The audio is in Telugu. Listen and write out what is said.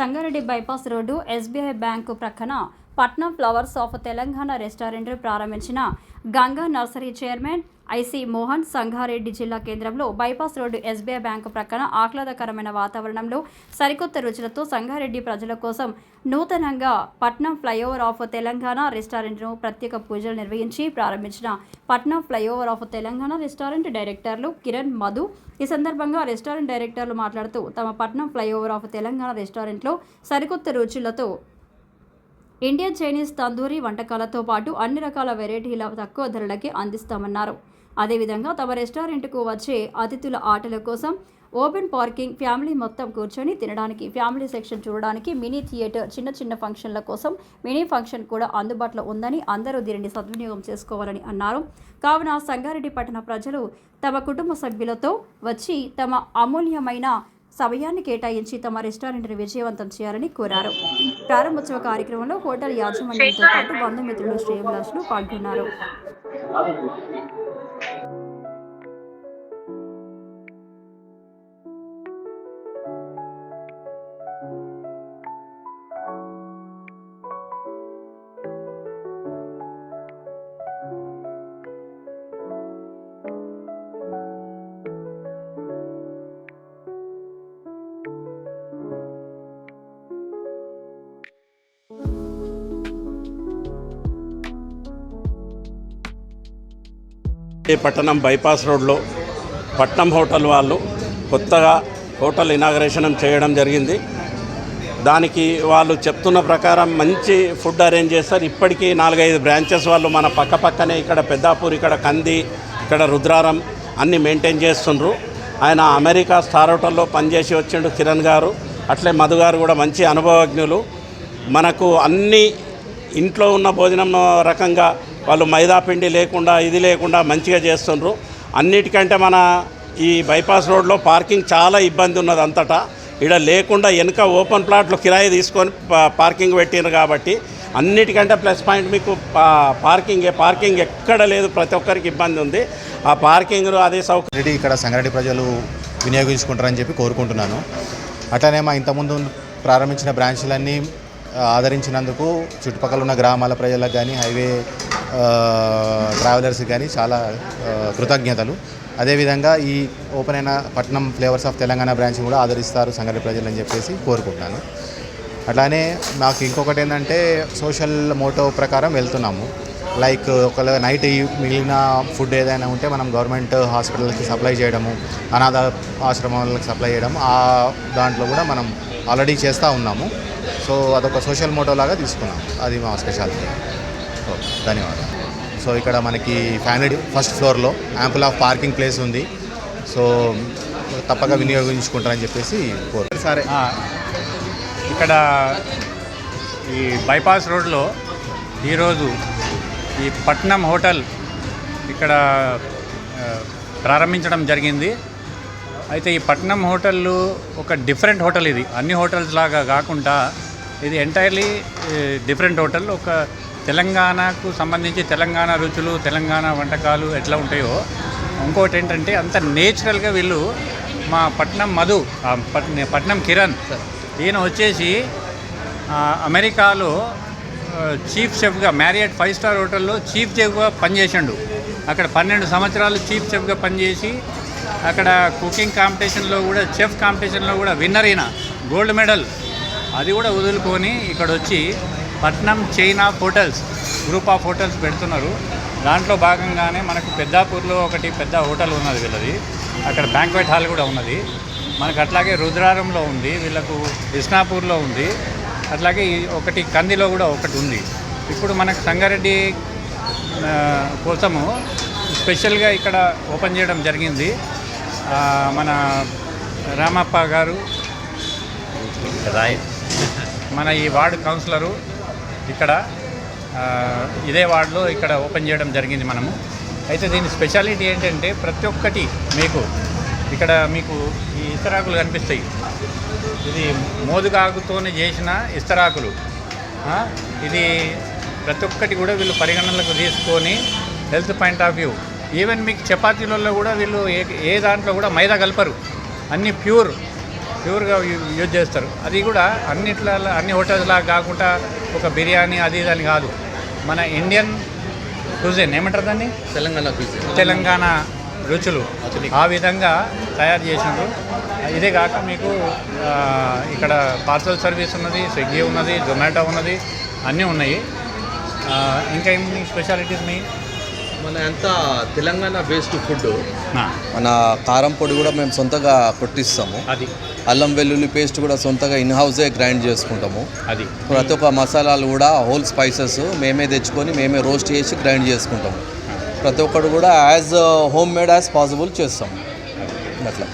Sangareddy bypass road SBI bank ప్రక్కన Patnam flowers of Telangana restaurant ప్రారంభించిన Ganga nursery chairman IC Mohan Sangareddy జిల్లా కేంద్రంలో బైపాస్ రోడ్డు ఎస్బీఐ బ్యాంకు ప్రక్కన ఆహ్లాదకరమైన వాతావరణంలో సరికొత్త రుచులతో సంగారెడ్డి ప్రజల కోసం నూతనంగా పట్నం ఫ్లైఓవర్ ఆఫ్ తెలంగాణ రెస్టారెంట్ను ప్రత్యేక పూజలు నిర్వహించి ప్రారంభించిన పట్నం ఫ్లైఓవర్ ఆఫ్ తెలంగాణ రెస్టారెంట్ డైరెక్టర్లు కిరణ్ మధు. ఈ సందర్భంగా రెస్టారెంట్ డైరెక్టర్లు మాట్లాడుతూ తమ పట్నం ఫ్లైఓవర్ ఆఫ్ తెలంగాణ రెస్టారెంట్లో సరికొత్త రుచులతో ఇండియన్ చైనీస్ తందూరి వంటకాలతో పాటు అన్ని రకాల వెరైటీల తక్కువ ధరలకి అందిస్తామన్నారు. అదేవిధంగా తమ రెస్టారెంట్కు వచ్చే అతిథుల ఆటల కోసం ఓపెన్ పార్కింగ్ ఫ్యామిలీ మొత్తం కూర్చొని తినడానికి ఫ్యామిలీ సెక్షన్ చూడడానికి మినీ థియేటర్ చిన్న చిన్న ఫంక్షన్ల కోసం మినీ ఫంక్షన్ కూడా అందుబాటులో ఉందని అందరూ దీనిని సద్వినియోగం చేసుకోవాలని అన్నారు. కావున సంగారెడ్డి పట్టణ ప్రజలు తమ కుటుంబ సభ్యులతో వచ్చి తమ అమూల్యమైన సమయాన్ని కేటాయించి తమ రెస్టారెంట్ను విజయవంతం చేయాలని కోరారు. ప్రారంభోత్సవ కార్యక్రమంలో హోటల్ యాజమాన్యంతో పాటు బంధుమిత్రులు శ్రేయభిలాషులు పాల్గొన్నారు. పట్టణం బైపాస్ రోడ్లో పట్నం హోటల్ వాళ్ళు కొత్తగా హోటల్ ఇనాగరేషన్ చేయడం జరిగింది. దానికి వాళ్ళు చెప్తున్న ప్రకారం మంచి ఫుడ్ అరేంజ్ చేస్తారు. ఇప్పటికీ నాలుగైదు బ్రాంచెస్ వాళ్ళు మన పక్క పక్కనే ఇక్కడ పెద్దాపూర్ ఇక్కడ కంది ఇక్కడ రుద్రారం అన్నీ మెయింటైన్ చేస్తుండ్రు. ఆయన అమెరికా స్టార్ హోటల్లో పనిచేసి వచ్చిండు కిరణ్ గారు. అట్లే మధు గారు కూడా మంచి అనుభవజ్ఞులు. మనకు అన్ని ఇంట్లో ఉన్న భోజనం రకంగా వాళ్ళు మైదా పిండి లేకుండా ఇది లేకుండా మంచిగా చేస్తుండ్రు. అన్నిటికంటే మన ఈ బైపాస్ రోడ్లో పార్కింగ్ చాలా ఇబ్బంది ఉన్నది అంతటా. ఇక్కడ లేకుండా వెనుక ఓపెన్ ప్లాట్లు కిరాయి తీసుకొని పార్కింగ్ పెట్టినారు కాబట్టి అన్నిటికంటే ప్లస్ పాయింట్ మీకు పార్కింగ్ పార్కింగ్ ఎక్కడ లేదు ప్రతి ఒక్కరికి ఇబ్బంది ఉంది. ఆ పార్కింగ్ అదే సౌకర్యం. ఇక్కడ సంగారెడ్డి ప్రజలు వినియోగించుకుంటారని చెప్పి కోరుకుంటున్నాను. అట్లనే మా ఇంతకుముందు ప్రారంభించిన బ్రాంచ్లన్నీ ఆదరించినందుకు చుట్టుపక్కల ఉన్న గ్రామాల ప్రజలకు కానీ హైవే ట్రావెలర్స్కి కానీ చాలా కృతజ్ఞతలు. అదేవిధంగా ఈ ఓపెన్ అయిన పట్నం ఫ్లేవర్స్ ఆఫ్ తెలంగాణ బ్రాంచ్ కూడా ఆదరిస్తారు సంగారెడ్డి ప్రజలు అని చెప్పేసి కోరుకుంటున్నాను. అట్లానే నాకు ఇంకొకటి ఏంటంటే సోషల్ మోటో ప్రకారం వెళ్తున్నాము. లైక్ ఒకవేళ నైట్ మిగిలిన ఫుడ్ ఏదైనా ఉంటే మనం గవర్నమెంట్ హాస్పిటల్కి సప్లై చేయడము అనాథ ఆశ్రమాలకు సప్లై చేయడం ఆ దాంట్లో కూడా మనం ఆల్రెడీ చేస్తూ ఉన్నాము. సో అదొక సోషల్ మోటో లాగా తీసుకున్నాం. అది మా స్పెషాలిటీ. సో ధన్యవాదాలు. సో ఇక్కడ మనకి ఫ్యామిలీ ఫస్ట్ ఫ్లోర్లో యాంపుల్ ఆఫ్ పార్కింగ్ ప్లేస్ ఉంది. సో తప్పక వినియోగించుకుంటారని చెప్పేసి కోరు సరే. ఇక్కడ ఈ బైపాస్ రోడ్లో ఈరోజు ఈ పట్నం హోటల్ ఇక్కడ ప్రారంభించడం జరిగింది. అయితే ఈ పట్నం హోటల్ ఒక డిఫరెంట్ హోటల్ ఇది. అన్ని హోటల్స్ లాగా కాకుండా ఇది ఎంటైర్లీ డిఫరెంట్ హోటల్ ఒక తెలంగాణకు సంబంధించి తెలంగాణ రుచులు తెలంగాణ వంటకాలు ఎట్లా ఉంటాయో. ఇంకోటి ఏంటంటే అంత నేచురల్గా వీళ్ళు మా పట్నం మధు పట్నం కిరణ్ ఈయన వచ్చేసి అమెరికాలో చీఫ్ షెఫ్గా మ్యారియట్ ఫైవ్ స్టార్ హోటల్లో చీఫ్ షెఫ్గా పనిచేసిండు. అక్కడ పన్నెండు సంవత్సరాలు చీఫ్ షెఫ్గా పనిచేసి అక్కడ కుకింగ్ కాంపిటీషన్లో కూడా చెఫ్ కాంపిటీషన్లో కూడా విన్నర్ అయిన గోల్డ్ మెడల్ అది కూడా వదులుకొని ఇక్కడ వచ్చి Patnam China hotels group of hotels పెడుతున్నారు. దాంట్లో భాగంగానే మనకు పెద్దాపూర్లో ఒకటి పెద్ద హోటల్ ఉన్నది వీళ్ళది. అక్కడ బ్యాంక్వెట్ హాల్ కూడా ఉన్నది. మనకు అట్లాగే రుద్రారంలో ఉంది వీళ్ళకు కృష్ణాపూర్లో ఉంది. అట్లాగే ఒకటి కందిలో కూడా ఒకటి ఉంది. ఇప్పుడు మనకు సంగారెడ్డి కోసము స్పెషల్గా ఇక్కడ ఓపెన్ చేయడం జరిగింది. మన రామప్ప గారు రాయ్ మన ఈ వార్డు కౌన్సిలరు ఇక్కడ ఇదే వార్డులో ఇక్కడ ఓపెన్ చేయడం జరిగింది మనము. అయితే దీని స్పెషాలిటీ ఏంటంటే ప్రతి ఒక్కటి మీకు ఇక్కడ మీకు ఈ ఇస్తరాకులు కనిపిస్తాయి. ఇది మోదుగాకుతోనే చేసిన ఇస్తరాకులు. ఇది ప్రతి ఒక్కటి కూడా వీళ్ళు పరిగణనలకు తీసుకొని health point of view. Even మీకు చపాతీలలో కూడా వీళ్ళు ఏ ఏ దాంట్లో కూడా మైదా కలపరు. అన్నీ ప్యూర్. ప్యూర్గా యూజ్ చేస్తారు. అది కూడా అన్నిట్ల అన్ని హోటల్స్లా కాకుండా ఒక బిర్యానీ అది ఇది అని కాదు. మన ఇండియన్ క్యూజిన్ ఏమంటారు దాన్ని? తెలంగాణ క్విజిన్ తెలంగాణ రుచులు. ఆ విధంగా తయారు చేసినారు. ఇదే కాక మీకు ఆ, ఇక్కడ పార్సల్ సర్వీస్ ఉన్నది స్విగ్గీ ఉన్నది జొమాటో ఉన్నది అన్నీ ఉన్నాయి. ఆ, ఇంకా ఏమి స్పెషాలిటీస్ మీ? మన అంతా తెలంగాణ బేస్డ్ ఫుడ్ మన కారం పొడి కూడా మేము సొంతగా కొట్టిస్తాము. అది. అల్లం వెల్లుల్లి పేస్ట్ కూడా సొంతగా ఇన్ హౌసే గ్రైండ్ చేసుకుంటాము. అది. ప్రతి ఒక్క మసాలాలు కూడా హోల్ స్పైసెస్ మేమే తెచ్చుకొని మేమే రోస్ట్ చేసి గ్రైండ్ చేసుకుంటాము. ప్రతి ఒక్కరు కూడా as home made as possible చేస్తాము. అట్లా.